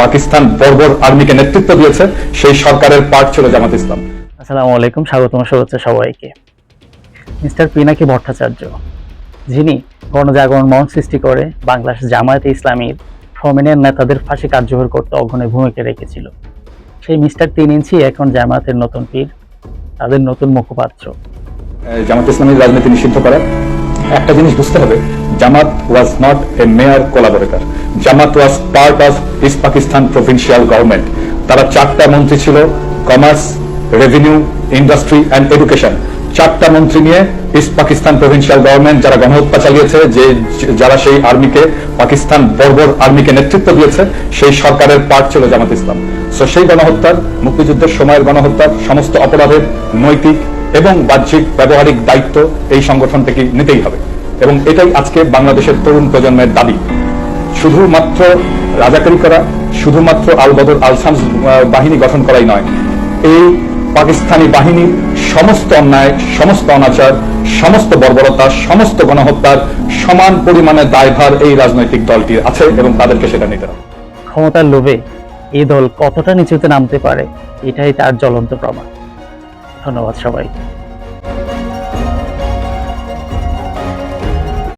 পাকিস্তান বর্বর আর্মিকে নেতৃত্ব দিয়েছে সেই সরকারের পার্ট ছিল জামাত ইসলাম। আসসালামু আলাইকুম স্বাগতম শুভেচ্ছা সবাইকে। মিস্টার পিনাকি ভট্টাচার্য যিনি গণজাগরণ মঞ্চ সৃষ্টি করে বাংলাদেশ জামায়াতে ইসলামীর ফমিনের নেতাদের ফাঁসি কার্যকর করতে অগ্রণী ভূমিকা রেখেছিল। সেই মিস্টার তিন ইঞ্চি এখন জামায়াতের নতুন পীর তাদের নতুন মুখপাত্র। জামাত ইসলামীর রাজনীতি নিষিদ্ধ করার একটা জিনিস বুঝতে হবে, Jamaat was not a mere collaborator Jamaat was part of East Pakistan provincial government তারা চারটা মন্ত্রী ছিল commerce revenue industry and education চারটা মন্ত্রী নিয়ে ইস্ট পাকিস্তান প্রভিন্সিয়াল গভর্নমেন্ট যারা গণহত্যা চালিয়েছে, যে যারা সেই আর্মিকে পাকিস্তান বর্বর আর্মিকে নেতৃত্ব দিয়েছে, সেই সরকারের পার্ট ছিল জামাত ইসলাম। সেই গণহত্যার, মুক্তিযুদ্ধের সময়ের গণহত্যার সমস্ত অপরাধের নৈতিক এবং বাহ্যিক ব্যবহারিক দায়িত্ব এই সংগঠন থেকে নিতেই হবে। এবং এটাই আজকে বাংলাদেশের তরুণ প্রজন্মের দাবি। শুধুমাত্র রাজাকারি করা, শুধুমাত্র আল বদর, আল শামস বাহিনী গঠন করাই নয়। এই পাকিস্তানি বাহিনীর সমস্ত অন্যায়, সমস্ত অনাচার, সমস্ত বর্বরতা, সমস্ত গণহত্যার সমান পরিমাণে দায়ভার এই রাজনৈতিক দলটি আছে এবং তাদেরকে সেটা নিতে হবে। ক্ষমতার লোভে এই দল কতটা নিচুতে নামতে পারে, এটাই তার জ্বলন্ত প্রমাণ। ধন্যবাদ সবাইকে